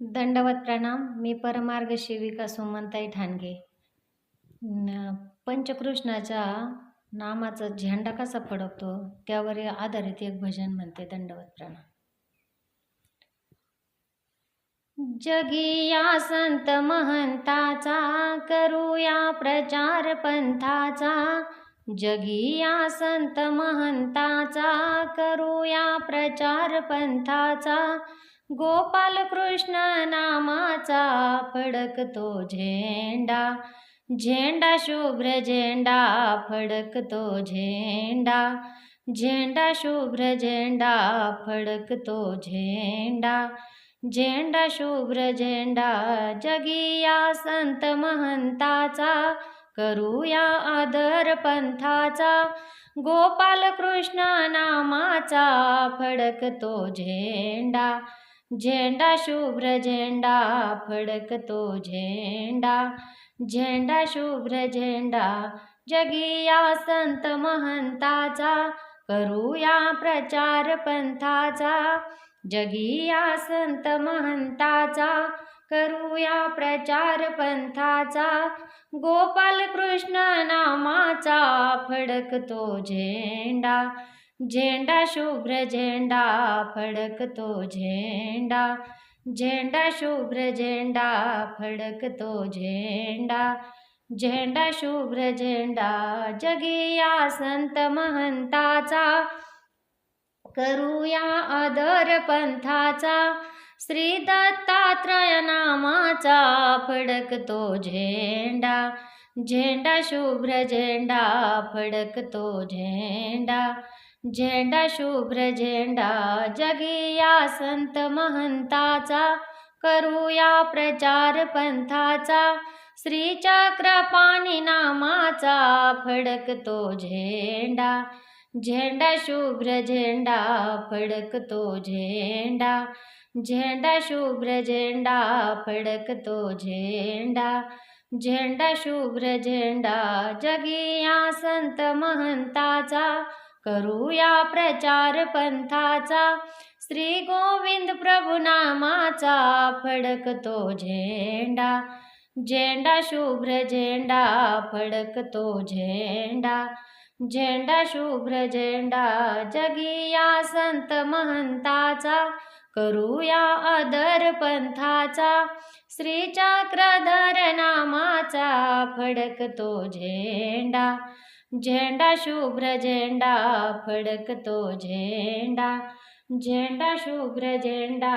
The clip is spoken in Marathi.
दंडवत प्रणाम. मी परमार्ग शिविका सुमनताई ठाणगे. पंचकृष्णाच्या नामाचा झेंडा कसा फडकतो त्यावर आधारित एक भजन म्हणते दंडवत प्रणाम. जगिया संत महंताचा करूया प्रचार पंथाचा. जगिया संत महंताचा करूया प्रचार पंथाचा. गोपाल कृष्ण नामाचा फडकतो झेंडा. झेंडा शुभ्र झेंडा फडकतो झेंडा. झेंडा शुभ्र झेंडा फडकतो झेंडा. झेंडा शुभ्र झेंडा जगिया संत महंताचा. करूया आदर पंथाचा. गोपाल कृष्ण नामाचा फडकतो झेंडा. झेंडा शुभ्र झेंडा फडकतो झेंडा. झेंडा शुभ्र झेंडा जगिया संत महंताचा. करूया प्रचार पंथाचा. जगिया संत महंताचा. करूया प्रचार पंथाचा. गोपाल कृष्ण नामाचा फडकतो झेंडा. झेंडा शुभ्र झेंडा फडकतो झेंडा. झेंडा शुभ्र झेंडा फडकतो झेंडा. झेंडा शुभ्र झेंडा जगिया संत महंताचा. करूया आदर पंथाचा. श्री दत्तात्रय नामाचा फडकतो झेंडा. झेंडा शुभ्र झेंडा फडकतो झेंडा. झेंडा शुभ्र झेंडा जगिया संत महंताचा करूया प्रचार पंथाचा श्री चक्रपाणी नामाचा फडकतो झेंडा. झेंडा शुभ्र झेंडा फडकतो झेंडा. झेंडा शुभ्र झेंडा फडकतो झेंडा. झेंडा शुभ्र झेंडा जगिया संत महंताचा करूया प्रचार पंथाचा. श्री गोविंद प्रभू नामाचा फडकतो झेंडा. झेंडा शुभ्र झेंडा फडकतो झेंडा. झेंडा शुभ्र झेंडा जगिया संत महंताचा. करूया आदर पंथाचा. श्री चक्रधर नामाचा फडकतो झेंडा. झेंडा शुभ्र झेंडा फडकतो झेंडा. झेंडा शुभ्र झेंडा